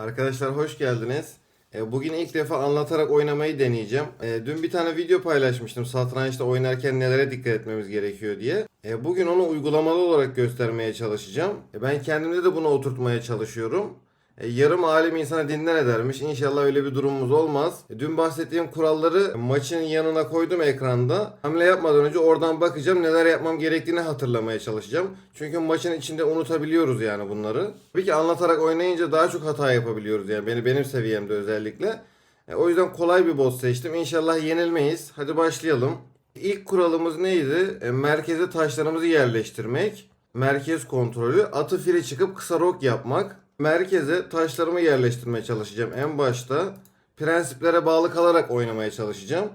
Arkadaşlar hoş geldiniz. E, Bugün ilk defa anlatarak oynamayı deneyeceğim. E, Dün bir tane video paylaşmıştım satrançta oynarken nelere dikkat etmemiz gerekiyor diye. E, Bugün onu uygulamalı olarak göstermeye çalışacağım. Ben kendimde de bunu oturtmaya çalışıyorum. E, Yarım alem insana dinden edermiş. İnşallah öyle bir durumumuz olmaz. E, Dün bahsettiğim kuralları maçın yanına koydum ekranda. Hamle yapmadan önce oradan bakacağım. Neler yapmam gerektiğini hatırlamaya çalışacağım. Çünkü maçın içinde unutabiliyoruz yani bunları. Tabii ki anlatarak oynayınca daha çok hata yapabiliyoruz yani. Beni benim seviyemde özellikle. E, O yüzden kolay bir boss seçtim. İnşallah yenilmeyiz. Hadi başlayalım. İlk kuralımız neydi? Merkeze taşlarımızı yerleştirmek. Merkez kontrolü. Atı fili çıkıp kısa rok yapmak. Merkeze taşlarımı yerleştirmeye çalışacağım en başta. Prensiplere bağlı kalarak oynamaya çalışacağım.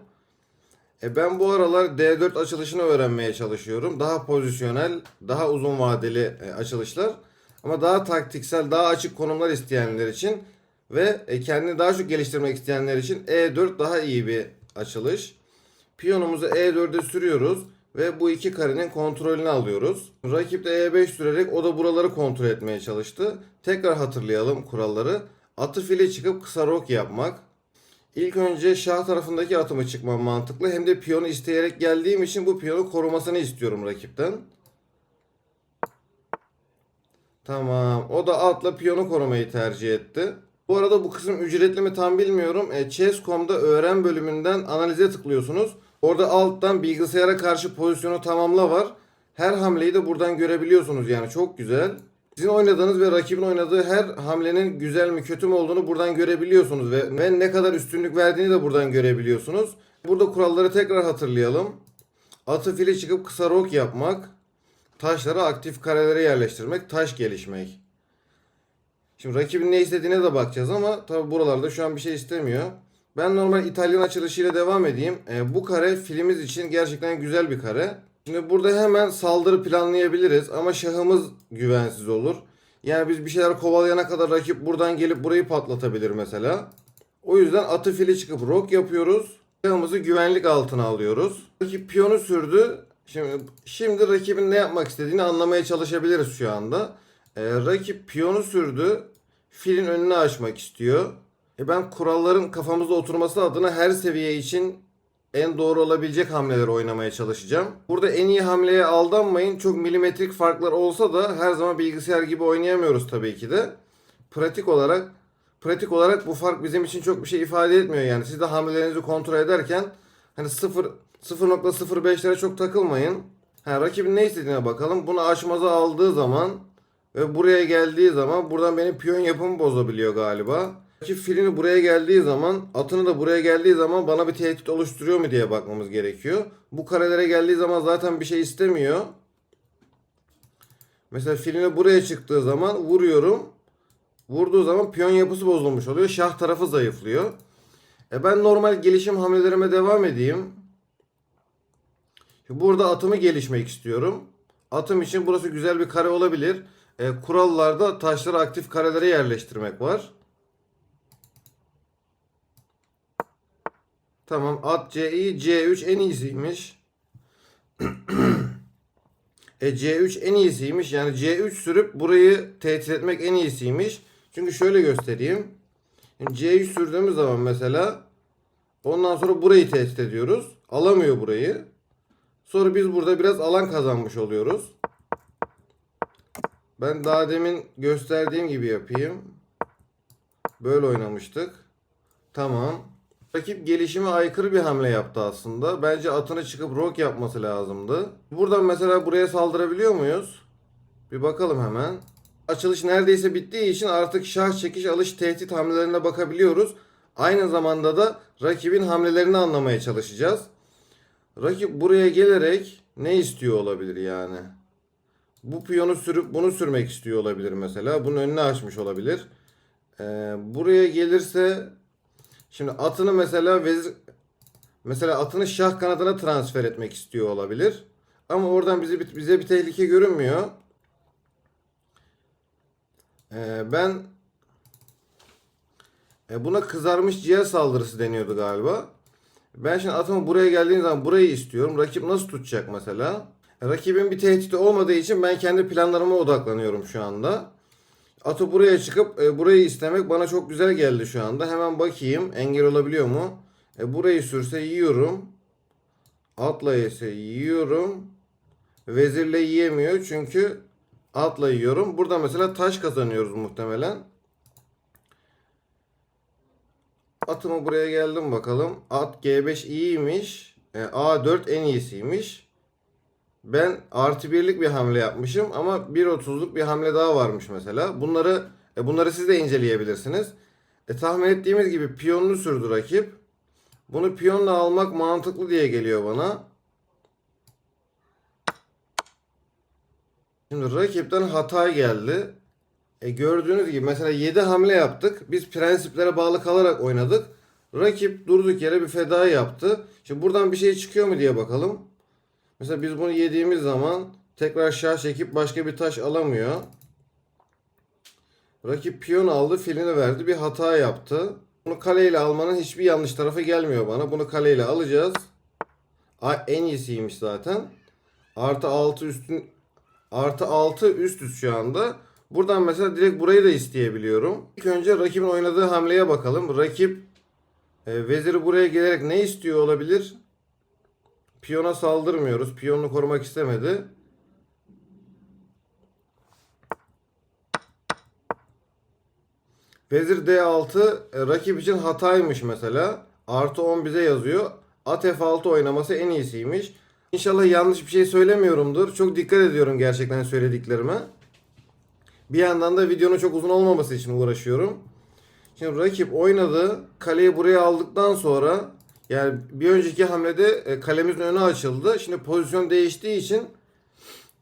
E ben bu aralar D4 açılışını öğrenmeye çalışıyorum. Daha pozisyonel, daha uzun vadeli e, açılışlar. Ama daha taktiksel, daha açık konumlar isteyenler için ve e, kendini daha çok geliştirmek isteyenler için E4 daha iyi bir açılış. Piyonumuzu E4'e sürüyoruz ve bu iki karenin kontrolünü alıyoruz. Rakip de E5 sürerek o da buraları kontrol etmeye çalıştı. Tekrar hatırlayalım kuralları. Atı file çıkıp kısa rok yapmak. İlk önce şah tarafındaki atımı çıkmam mantıklı. Hem de piyonu isteyerek geldiğim için bu piyonu korumasını istiyorum rakipten. Tamam. O da atla piyonu korumayı tercih etti. Bu arada bu kısım ücretli mi tam bilmiyorum. E, Chess.com'da öğren bölümünden analize tıklıyorsunuz. Orada alttan bilgisayara karşı pozisyonu tamamla var. Her hamleyi de buradan görebiliyorsunuz yani çok güzel. Sizin oynadığınız ve rakibin oynadığı her hamlenin güzel mi kötü mü olduğunu buradan görebiliyorsunuz ve, ve ne kadar üstünlük verdiğini de buradan görebiliyorsunuz. Burada kuralları tekrar hatırlayalım. Atı fili çıkıp kısa rok yapmak. Taşları aktif karelere yerleştirmek. Taş gelişmek. Şimdi rakibin ne istediğine de bakacağız ama tabi buralarda şu an bir şey istemiyor. Ben normal İtalyan açılışıyla devam edeyim. E, bu kare filimiz için gerçekten güzel bir kare. Şimdi burada hemen saldırı planlayabiliriz ama şahımız güvensiz olur. Yani biz bir şeyler kovalayana kadar rakip buradan gelip burayı patlatabilir mesela. O yüzden atı fili çıkıp rok yapıyoruz. Şahımızı güvenlik altına alıyoruz. Rakip piyonu sürdü. Şimdi, şimdi rakibin ne yapmak istediğini anlamaya çalışabiliriz şu anda. Ee, rakip piyonu sürdü. Filin önünü açmak istiyor. E ben kuralların kafamızda oturması adına her seviye için en doğru olabilecek hamleleri oynamaya çalışacağım. Burada en iyi hamleye aldanmayın. Çok milimetrik farklar olsa da her zaman bilgisayar gibi oynayamıyoruz tabii ki de. Pratik olarak pratik olarak bu fark bizim için çok bir şey ifade etmiyor yani. Siz de hamlelerinizi kontrol ederken hani 0 0.05'lere çok takılmayın. Ha, rakibin ne istediğine bakalım. Bunu aşmaza aldığı zaman ve buraya geldiği zaman buradan benim piyon yapımı bozabiliyor galiba. Rakip filini buraya geldiği zaman atını da buraya geldiği zaman bana bir tehdit oluşturuyor mu diye bakmamız gerekiyor. Bu karelere geldiği zaman zaten bir şey istemiyor. Mesela filini buraya çıktığı zaman vuruyorum. Vurduğu zaman piyon yapısı bozulmuş oluyor. Şah tarafı zayıflıyor. E ben normal gelişim hamlelerime devam edeyim. Burada atımı gelişmek istiyorum. Atım için burası güzel bir kare olabilir. E, kurallarda taşları aktif karelere yerleştirmek var. Tamam at C2 C3 en iyisiymiş. e C3 en iyisiymiş. Yani C3 sürüp burayı tehdit etmek en iyisiymiş. Çünkü şöyle göstereyim. Şimdi C3 sürdüğümüz zaman mesela ondan sonra burayı tehdit ediyoruz. Alamıyor burayı. Sonra biz burada biraz alan kazanmış oluyoruz. Ben daha demin gösterdiğim gibi yapayım. Böyle oynamıştık. Tamam. Rakip gelişime aykırı bir hamle yaptı aslında. Bence atını çıkıp rok yapması lazımdı. Buradan mesela buraya saldırabiliyor muyuz? Bir bakalım hemen. Açılış neredeyse bittiği için artık şah çekiş alış tehdit hamlelerine bakabiliyoruz. Aynı zamanda da rakibin hamlelerini anlamaya çalışacağız. Rakip buraya gelerek ne istiyor olabilir yani? Bu piyonu sürüp bunu sürmek istiyor olabilir mesela. Bunun önünü açmış olabilir. Ee, buraya gelirse şimdi atını mesela vezir mesela atını şah kanadına transfer etmek istiyor olabilir. Ama oradan bize bize bir tehlike görünmüyor. Ee, ben e, buna kızarmış ciğer saldırısı deniyordu galiba. Ben şimdi atımı buraya geldiğim zaman burayı istiyorum. Rakip nasıl tutacak mesela? Rakibin bir tehdidi olmadığı için ben kendi planlarıma odaklanıyorum şu anda. Atı buraya çıkıp e, burayı istemek bana çok güzel geldi şu anda. Hemen bakayım engel olabiliyor mu? E, burayı sürse yiyorum. Atla yese yiyorum. Vezirle yiyemiyor çünkü atla yiyorum. Burada mesela taş kazanıyoruz muhtemelen. Atımı buraya geldim bakalım. At G5 iyiymiş. E, A4 en iyisiymiş. Ben artı birlik bir hamle yapmışım ama 1.30'luk bir hamle daha varmış mesela. Bunları e, bunları siz de inceleyebilirsiniz. E, tahmin ettiğimiz gibi piyonunu sürdü rakip. Bunu piyonla almak mantıklı diye geliyor bana. Şimdi rakipten hata geldi. E gördüğünüz gibi mesela 7 hamle yaptık. Biz prensiplere bağlı kalarak oynadık. Rakip durduk yere bir feda yaptı. Şimdi buradan bir şey çıkıyor mu diye bakalım. Mesela biz bunu yediğimiz zaman tekrar şah çekip başka bir taş alamıyor. Rakip piyon aldı, filini verdi, bir hata yaptı. Bunu kaleyle almanın hiçbir yanlış tarafı gelmiyor bana. Bunu kaleyle alacağız. Ay, en iyisiymiş zaten. Artı 6 üstün artı 6 üst üst şu anda. Buradan mesela direkt burayı da isteyebiliyorum. İlk önce rakibin oynadığı hamleye bakalım. Rakip e, veziri buraya gelerek ne istiyor olabilir? Piyona saldırmıyoruz. Piyonunu korumak istemedi. Vezir D6 e, rakip için hataymış mesela. Artı 10 bize yazıyor. At F6 oynaması en iyisiymiş. İnşallah yanlış bir şey söylemiyorumdur. Çok dikkat ediyorum gerçekten söylediklerime. Bir yandan da videonun çok uzun olmaması için uğraşıyorum. Şimdi rakip oynadı. Kaleyi buraya aldıktan sonra yani bir önceki hamlede e, kalemizin önü açıldı. Şimdi pozisyon değiştiği için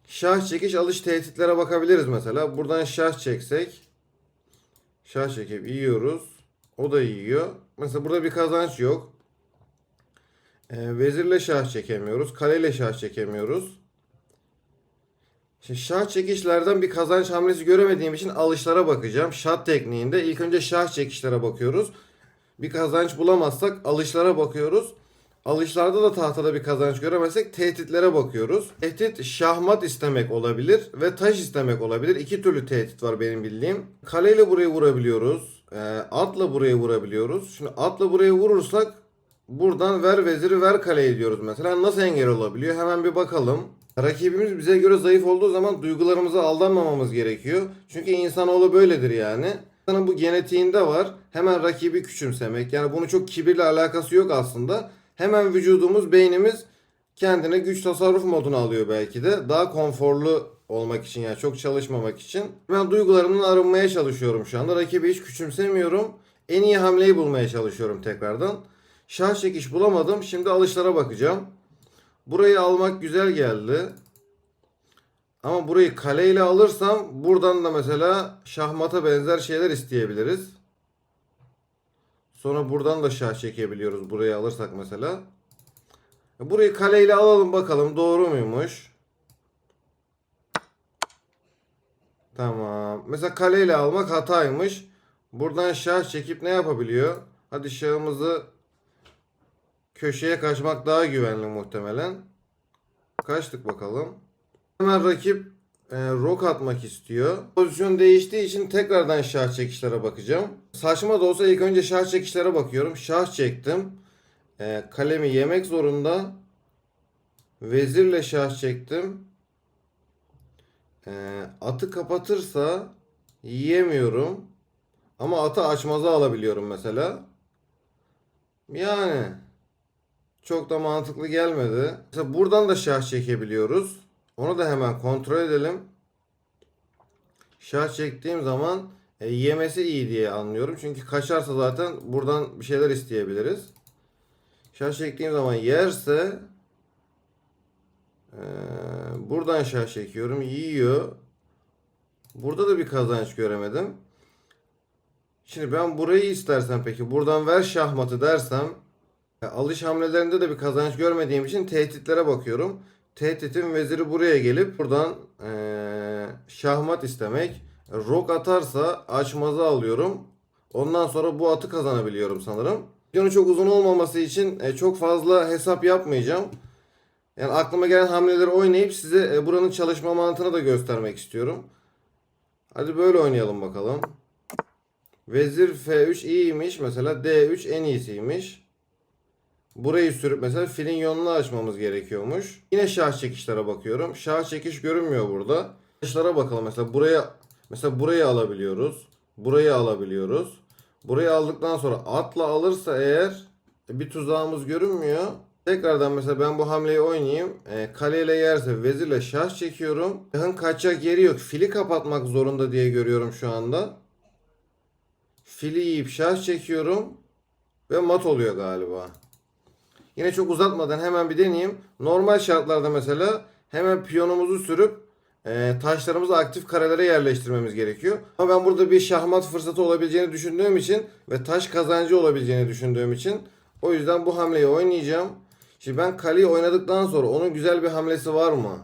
şah çekiş alış tehditlere bakabiliriz mesela. Buradan şah çeksek şah çekip yiyoruz. O da yiyor. Mesela burada bir kazanç yok. E, vezirle şah çekemiyoruz. Kaleyle şah çekemiyoruz. Şimdi şah çekişlerden bir kazanç hamlesi göremediğim için alışlara bakacağım. Şah tekniğinde ilk önce şah çekişlere bakıyoruz. Bir kazanç bulamazsak alışlara bakıyoruz. Alışlarda da tahtada bir kazanç göremezsek tehditlere bakıyoruz. Tehdit şahmat istemek olabilir ve taş istemek olabilir. İki türlü tehdit var benim bildiğim. Kaleyle buraya vurabiliyoruz. E, atla buraya vurabiliyoruz. Şimdi atla buraya vurursak buradan ver veziri ver kaleyi diyoruz mesela. Nasıl engel olabiliyor? Hemen bir bakalım. Rakibimiz bize göre zayıf olduğu zaman duygularımıza aldanmamamız gerekiyor. Çünkü insanoğlu böyledir yani. İnsanın bu genetiğinde var. Hemen rakibi küçümsemek. Yani bunun çok kibirle alakası yok aslında. Hemen vücudumuz, beynimiz kendine güç tasarruf moduna alıyor belki de. Daha konforlu olmak için yani çok çalışmamak için. Ben duygularımdan arınmaya çalışıyorum şu anda. Rakibi hiç küçümsemiyorum. En iyi hamleyi bulmaya çalışıyorum tekrardan. Şah çekiş bulamadım. Şimdi alışlara bakacağım. Burayı almak güzel geldi. Ama burayı kaleyle alırsam buradan da mesela şahmata benzer şeyler isteyebiliriz. Sonra buradan da şah çekebiliyoruz burayı alırsak mesela. Burayı kaleyle alalım bakalım doğru muymuş? Tamam. Mesela kaleyle almak hataymış. Buradan şah çekip ne yapabiliyor? Hadi şahımızı köşeye kaçmak daha güvenli muhtemelen. Kaçtık bakalım. Hemen rakip e, rok atmak istiyor. Pozisyon değiştiği için tekrardan şah çekişlere bakacağım. Saçma da olsa ilk önce şah çekişlere bakıyorum. Şah çektim. E, kalemi yemek zorunda. Vezirle şah çektim. E, atı kapatırsa yiyemiyorum. Ama atı açmaza alabiliyorum mesela. Yani çok da mantıklı gelmedi. Mesela buradan da şah çekebiliyoruz. Onu da hemen kontrol edelim. Şah çektiğim zaman e, yemesi iyi diye anlıyorum. Çünkü kaçarsa zaten buradan bir şeyler isteyebiliriz. Şah çektiğim zaman yerse e, buradan şah çekiyorum. Yiyor. Burada da bir kazanç göremedim. Şimdi ben burayı istersem peki buradan ver şahmatı dersem e, alış hamlelerinde de bir kazanç görmediğim için tehditlere bakıyorum. Tehditin veziri buraya gelip buradan eee, şahmat istemek. Rok atarsa açmazı alıyorum. Ondan sonra bu atı kazanabiliyorum sanırım. Videonun çok uzun olmaması için e, çok fazla hesap yapmayacağım. Yani aklıma gelen hamleleri oynayıp size e, buranın çalışma mantığını da göstermek istiyorum. Hadi böyle oynayalım bakalım. Vezir F3 iyiymiş. Mesela D3 en iyisiymiş. Burayı sürüp mesela filin yolunu açmamız gerekiyormuş. Yine şah çekişlere bakıyorum. Şah çekiş görünmüyor burada. Taşlara bakalım mesela buraya mesela burayı alabiliyoruz. Burayı alabiliyoruz. Burayı aldıktan sonra atla alırsa eğer bir tuzağımız görünmüyor. Tekrardan mesela ben bu hamleyi oynayayım. E, kaleyle yerse vezirle şah çekiyorum. Şahın kaçacak yeri yok. Fili kapatmak zorunda diye görüyorum şu anda. Fili yiyip şah çekiyorum. Ve mat oluyor galiba. Yine çok uzatmadan hemen bir deneyeyim. Normal şartlarda mesela hemen piyonumuzu sürüp e, taşlarımızı aktif karelere yerleştirmemiz gerekiyor. Ama ben burada bir şahmat fırsatı olabileceğini düşündüğüm için ve taş kazancı olabileceğini düşündüğüm için o yüzden bu hamleyi oynayacağım. Şimdi ben kaleyi oynadıktan sonra onun güzel bir hamlesi var mı?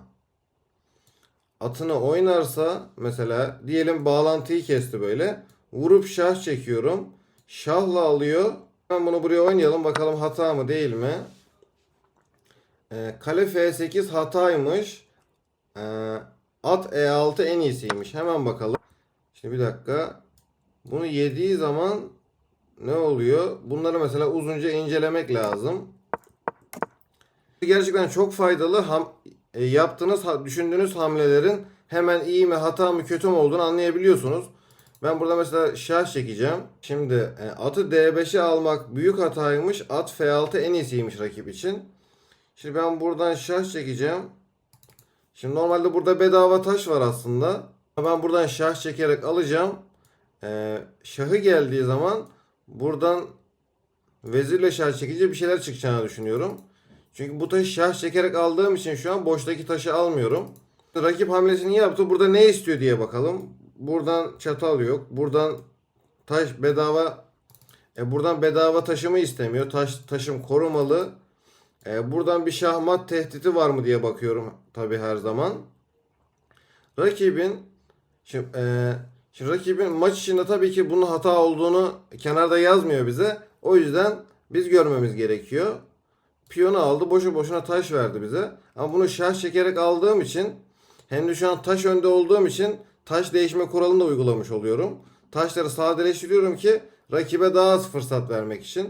Atını oynarsa mesela diyelim bağlantıyı kesti böyle. Vurup şah çekiyorum. Şahla alıyor. Ben bunu buraya oynayalım bakalım hata mı değil mi? Ee, kale F8 hataymış. Ee, at E6 en iyisiymiş. Hemen bakalım. Şimdi bir dakika. Bunu yediği zaman ne oluyor? Bunları mesela uzunca incelemek lazım. Gerçekten çok faydalı. Ham, e, yaptığınız, düşündüğünüz hamlelerin hemen iyi mi, hata mı, kötü mü olduğunu anlayabiliyorsunuz. Ben burada mesela şah çekeceğim. Şimdi e, atı D5'e almak büyük hataymış. At F6 en iyisiymiş rakip için. Şimdi ben buradan şah çekeceğim. Şimdi normalde burada bedava taş var aslında. Ben buradan şah çekerek alacağım. Ee, şahı geldiği zaman buradan vezirle şah çekince bir şeyler çıkacağını düşünüyorum. Çünkü bu taşı şah çekerek aldığım için şu an boştaki taşı almıyorum. Rakip hamlesini yaptı. Burada ne istiyor diye bakalım. Buradan çatal yok. Buradan taş bedava e, buradan bedava taşımı istemiyor. Taş taşım korumalı. E, buradan bir şahmat tehdidi var mı diye bakıyorum tabi her zaman. Rakibin şimdi, e, şimdi rakibin maç içinde tabii ki bunun hata olduğunu kenarda yazmıyor bize. O yüzden biz görmemiz gerekiyor. Piyonu aldı boşu boşuna taş verdi bize. Ama bunu şah çekerek aldığım için hem de şu an taş önde olduğum için taş değişme kuralını da uygulamış oluyorum. Taşları sadeleştiriyorum ki rakibe daha az fırsat vermek için.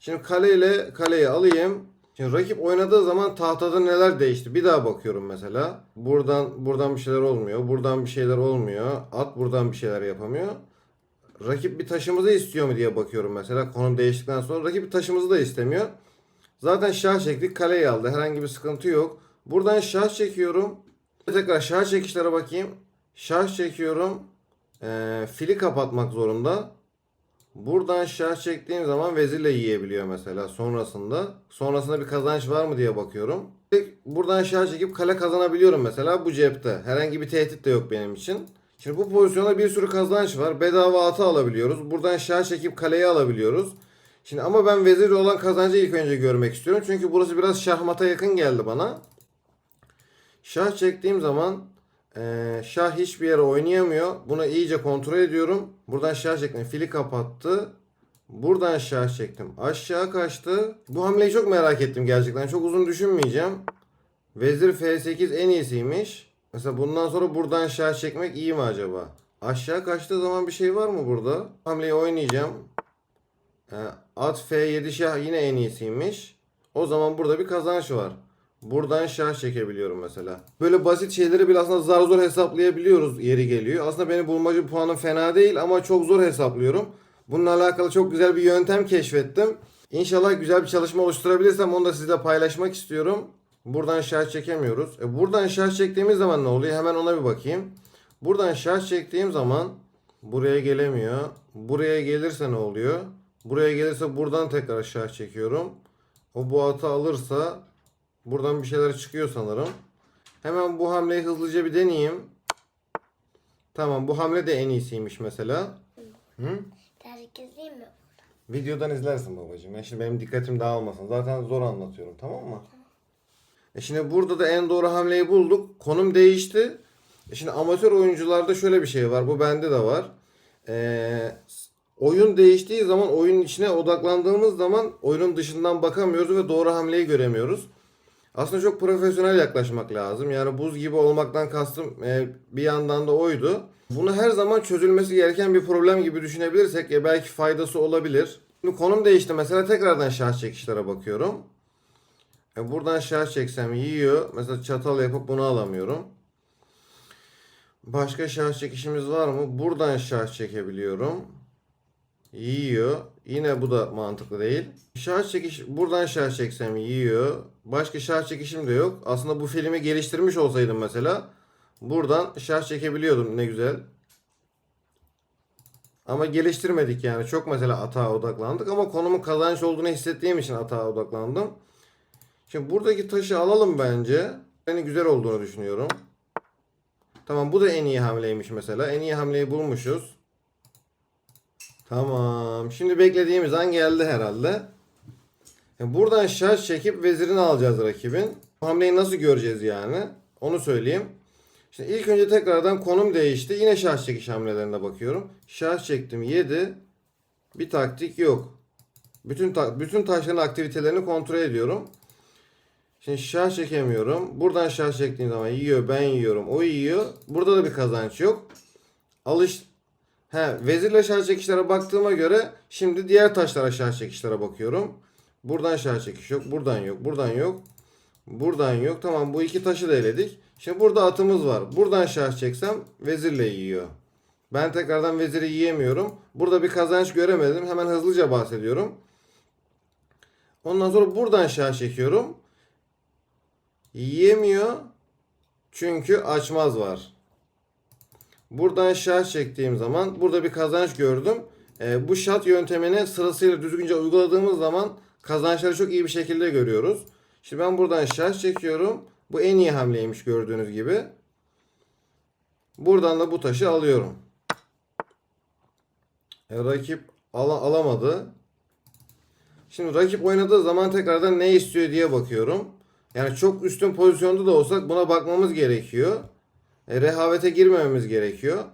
Şimdi kaleyle kaleyi alayım. Şimdi rakip oynadığı zaman tahtada neler değişti? Bir daha bakıyorum mesela. Buradan buradan bir şeyler olmuyor. Buradan bir şeyler olmuyor. At buradan bir şeyler yapamıyor. Rakip bir taşımızı istiyor mu diye bakıyorum mesela. Konum değiştikten sonra rakip bir taşımızı da istemiyor. Zaten şah çektik. Kaleyi aldı. Herhangi bir sıkıntı yok. Buradan şah çekiyorum. Tekrar şah çekişlere bakayım. Şah çekiyorum. Ee, fili kapatmak zorunda. Buradan şah çektiğim zaman vezirle yiyebiliyor mesela sonrasında. Sonrasında bir kazanç var mı diye bakıyorum. Buradan şah çekip kale kazanabiliyorum mesela bu cepte. Herhangi bir tehdit de yok benim için. Şimdi bu pozisyonda bir sürü kazanç var. Bedava atı alabiliyoruz. Buradan şah çekip kaleyi alabiliyoruz. Şimdi ama ben vezir olan kazancı ilk önce görmek istiyorum. Çünkü burası biraz şahmata yakın geldi bana. Şah çektiğim zaman eee, şah hiçbir yere oynayamıyor. Bunu iyice kontrol ediyorum. Buradan şah çektim. Fili kapattı. Buradan şah çektim. Aşağı kaçtı. Bu hamleyi çok merak ettim gerçekten. Çok uzun düşünmeyeceğim. Vezir F8 en iyisiymiş. Mesela bundan sonra buradan şah çekmek iyi mi acaba? Aşağı kaçtığı zaman bir şey var mı burada? Hamleyi oynayacağım. Ee, At F7 şah yine en iyisiymiş. O zaman burada bir kazanç var. Buradan şah çekebiliyorum mesela. Böyle basit şeyleri bile aslında zar zor hesaplayabiliyoruz yeri geliyor. Aslında benim bulmacı puanım fena değil ama çok zor hesaplıyorum. Bununla alakalı çok güzel bir yöntem keşfettim. İnşallah güzel bir çalışma oluşturabilirsem onu da sizle paylaşmak istiyorum. Buradan şah çekemiyoruz. E buradan şah çektiğimiz zaman ne oluyor? Hemen ona bir bakayım. Buradan şah çektiğim zaman buraya gelemiyor. Buraya gelirse ne oluyor? Buraya gelirse buradan tekrar şah çekiyorum. O bu atı alırsa buradan bir şeyler çıkıyor sanırım. Hemen bu hamleyi hızlıca bir deneyeyim. Tamam bu hamle de en iyisiymiş mesela. Hı? İzleyeyim mi? Videodan izlersin babacığım. Ya şimdi benim dikkatim dağılmasın. Zaten zor anlatıyorum tamam mı? E şimdi burada da en doğru hamleyi bulduk. Konum değişti. E şimdi amatör oyuncularda şöyle bir şey var. Bu bende de var. Ee, oyun değiştiği zaman oyunun içine odaklandığımız zaman oyunun dışından bakamıyoruz ve doğru hamleyi göremiyoruz. Aslında çok profesyonel yaklaşmak lazım. Yani buz gibi olmaktan kastım e, bir yandan da oydu. Bunu her zaman çözülmesi gereken bir problem gibi düşünebilirsek ya belki faydası olabilir. Şimdi konum değişti. Mesela tekrardan şarj çekişlere bakıyorum. E buradan şarj çeksem yiyor. Mesela çatal yapıp bunu alamıyorum. Başka şarj çekişimiz var mı? Buradan şarj çekebiliyorum. Yiyor. Yine bu da mantıklı değil. Şarj çekiş buradan şarj çeksem yiyor. Başka şarj çekişim de yok. Aslında bu filmi geliştirmiş olsaydım mesela buradan şarj çekebiliyordum ne güzel. Ama geliştirmedik yani. Çok mesela atağa odaklandık ama konumun kazanç olduğunu hissettiğim için atağa odaklandım. Şimdi buradaki taşı alalım bence. Yani güzel olduğunu düşünüyorum. Tamam bu da en iyi hamleymiş mesela. En iyi hamleyi bulmuşuz. Tamam. Şimdi beklediğimiz an geldi herhalde. Buradan şarj çekip vezirini alacağız rakibin. Bu hamleyi nasıl göreceğiz yani? Onu söyleyeyim. Şimdi ilk önce tekrardan konum değişti. Yine şarj çekiş hamlelerine bakıyorum. Şarj çektim 7. Bir taktik yok. Bütün ta- bütün taşların aktivitelerini kontrol ediyorum. Şimdi şarj çekemiyorum. Buradan şarj çektiğim zaman yiyor, ben yiyorum, o yiyor. Burada da bir kazanç yok. Alış He, vezirle şarj çekişlere baktığıma göre şimdi diğer taşlara şarj çekişlere bakıyorum. Buradan şarj çekiş yok, buradan yok, buradan yok. Buradan yok. Tamam bu iki taşı da eledik. Şimdi burada atımız var. Buradan şarj çeksem vezirle yiyor. Ben tekrardan veziri yiyemiyorum. Burada bir kazanç göremedim. Hemen hızlıca bahsediyorum. Ondan sonra buradan şarj çekiyorum. Yiyemiyor. Çünkü açmaz var. Buradan şarj çektiğim zaman burada bir kazanç gördüm. Ee, bu şart yöntemini sırasıyla düzgünce uyguladığımız zaman kazançları çok iyi bir şekilde görüyoruz. Şimdi ben buradan şarj çekiyorum. Bu en iyi hamleymiş gördüğünüz gibi. Buradan da bu taşı alıyorum. E, rakip ala- alamadı. Şimdi rakip oynadığı zaman tekrardan ne istiyor diye bakıyorum. Yani çok üstün pozisyonda da olsak buna bakmamız gerekiyor. E, rehavete girmememiz gerekiyor.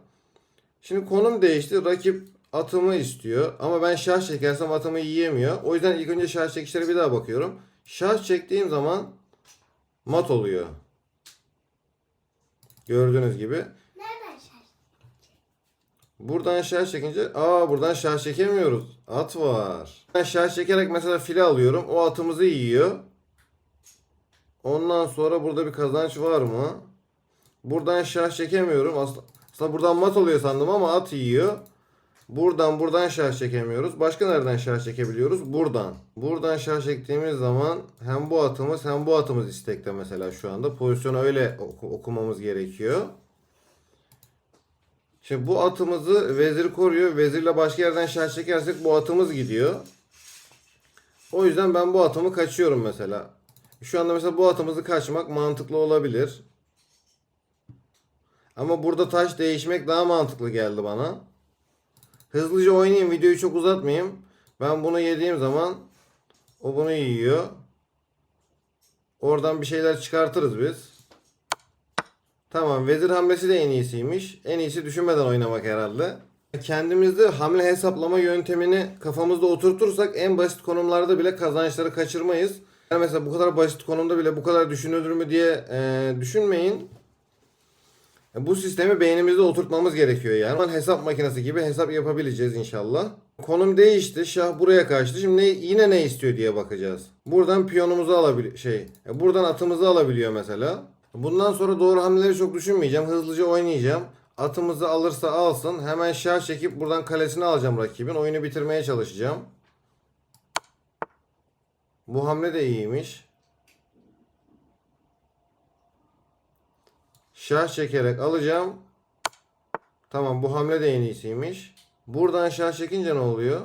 Şimdi konum değişti. Rakip atımı istiyor. Ama ben şarj çekersem atımı yiyemiyor. O yüzden ilk önce şarj çekişlere bir daha bakıyorum. Şarj çektiğim zaman mat oluyor. Gördüğünüz gibi. Nereden şarj? Buradan şarj çekince aa buradan şarj çekemiyoruz. At var. Ben şarj çekerek mesela file alıyorum. O atımızı yiyor. Ondan sonra burada bir kazanç var mı? Buradan şarj çekemiyorum. Aslında, aslında buradan mat oluyor sandım ama at yiyor. Buradan buradan şarj çekemiyoruz. Başka nereden şarj çekebiliyoruz? Buradan. Buradan şarj çektiğimiz zaman hem bu atımız hem bu atımız istekte mesela şu anda. Pozisyonu öyle oku- okumamız gerekiyor. Şimdi bu atımızı vezir koruyor. Vezirle başka yerden şarj çekersek bu atımız gidiyor. O yüzden ben bu atımı kaçıyorum mesela. Şu anda mesela bu atımızı kaçmak mantıklı olabilir. Ama burada taş değişmek daha mantıklı geldi bana. Hızlıca oynayayım videoyu çok uzatmayayım. Ben bunu yediğim zaman o bunu yiyor. Oradan bir şeyler çıkartırız biz. Tamam vezir hamlesi de en iyisiymiş. En iyisi düşünmeden oynamak herhalde. Kendimizde hamle hesaplama yöntemini kafamızda oturtursak en basit konumlarda bile kazançları kaçırmayız. Yani mesela bu kadar basit konumda bile bu kadar düşünülür mü diye e, düşünmeyin. Bu sistemi beynimizde oturtmamız gerekiyor yani. Hesap makinesi gibi hesap yapabileceğiz inşallah. Konum değişti. Şah buraya kaçtı. Şimdi ne- yine ne istiyor diye bakacağız. Buradan piyonumuzu alabiliyor. Şey, e, buradan atımızı alabiliyor mesela. Bundan sonra doğru hamleleri çok düşünmeyeceğim. Hızlıca oynayacağım. Atımızı alırsa alsın. Hemen şah çekip buradan kalesini alacağım rakibin. Oyunu bitirmeye çalışacağım. Bu hamle de iyiymiş. Şah çekerek alacağım. Tamam bu hamle de en iyisiymiş. Buradan şah çekince ne oluyor?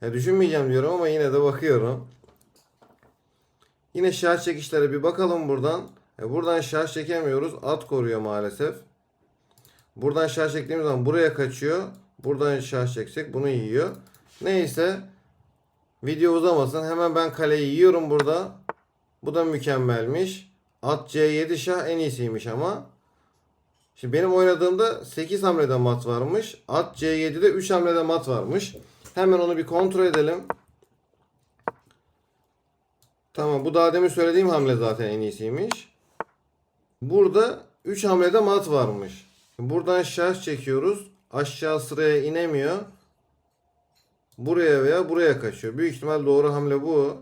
Ya düşünmeyeceğim diyorum ama yine de bakıyorum. Yine şah çekişlere bir bakalım buradan. E buradan şah çekemiyoruz. At koruyor maalesef. Buradan şah çektiğimiz zaman buraya kaçıyor. Buradan şah çeksek bunu yiyor. Neyse. Video uzamasın. Hemen ben kaleyi yiyorum burada. Bu da mükemmelmiş. At C7 şah en iyisiymiş ama. Şimdi benim oynadığımda 8 hamlede mat varmış. At C7'de 3 hamlede mat varmış. Hemen onu bir kontrol edelim. Tamam bu daha demin söylediğim hamle zaten en iyisiymiş. Burada 3 hamlede mat varmış. Buradan şarj çekiyoruz. Aşağı sıraya inemiyor. Buraya veya buraya kaçıyor. Büyük ihtimal doğru hamle bu.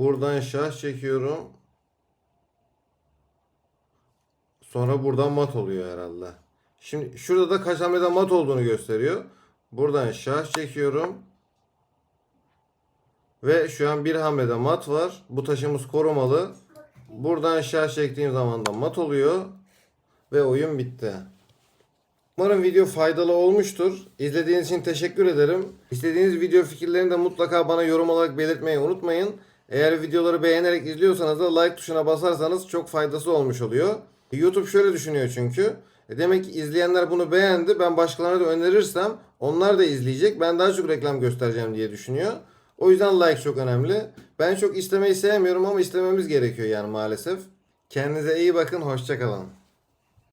Buradan şarj çekiyorum. Sonra buradan mat oluyor herhalde. Şimdi şurada da kaç hamlede mat olduğunu gösteriyor. Buradan şarj çekiyorum. Ve şu an bir hamlede mat var. Bu taşımız korumalı. Buradan şarj çektiğim zaman da mat oluyor. Ve oyun bitti. Umarım video faydalı olmuştur. İzlediğiniz için teşekkür ederim. İstediğiniz video fikirlerini de mutlaka bana yorum olarak belirtmeyi unutmayın. Eğer videoları beğenerek izliyorsanız da like tuşuna basarsanız çok faydası olmuş oluyor. YouTube şöyle düşünüyor çünkü. E demek ki izleyenler bunu beğendi. Ben başkalarına da önerirsem onlar da izleyecek. Ben daha çok reklam göstereceğim diye düşünüyor. O yüzden like çok önemli. Ben çok istemeyi sevmiyorum ama istememiz gerekiyor yani maalesef. Kendinize iyi bakın. Hoşçakalın.